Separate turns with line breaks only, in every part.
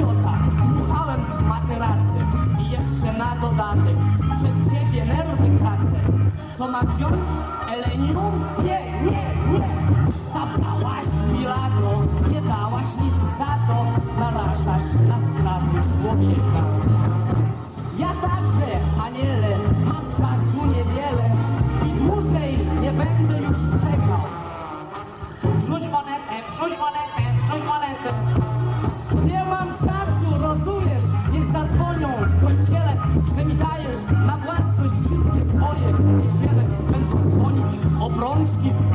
ciota, dmuchałem materacy i jeszcze na dodatek przed siebie nerwy tracę. Co ma wziąć? Elenium? Nie, nie, nie! Zabrałaś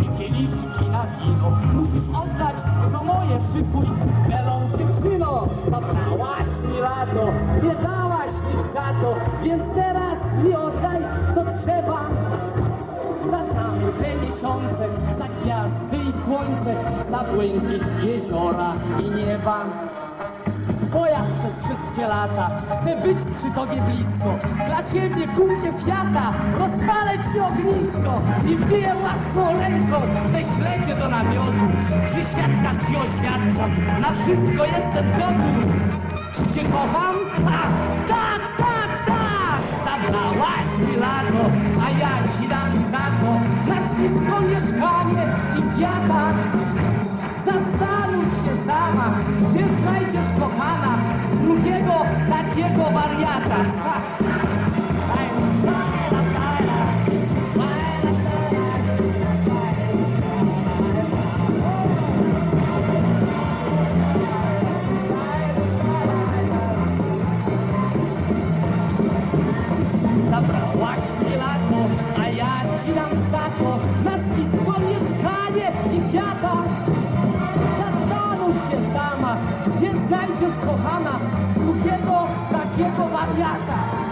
i kieliszki na wino. Musisz oddać, co moje szykuj belą dziewczyno. Zabrałaś mi lato, nie dałaś mi za to, więc teraz mi oddaj, co trzeba. Za tamte miesiące, za gwiazdy i słońce, za błękit jeziora i nieba. Bo ja przez wszystkie lata chcę być przy tobie blisko. Siebie kulkę kwiata, rozpalę ci ognisko i wbiję własną ręką, ześlę cię do namiotu. Przy świadkach ci oświadczam, na wszystko jestem gotów. Czy cię kocham? Tak, tak, tak, tak! Zabrałaś mi lato, a ja ci dam za to nazwisko, mieszkanie i kwiata. Zastanów się sama, gdzie znajdziesz kochana drugiego takiego wariata. Ja ci dam za to nazwisko, mieszkanie i kwiata. Zastanów się sama, gdzie znajdziesz kochana drugiego takiego wariata.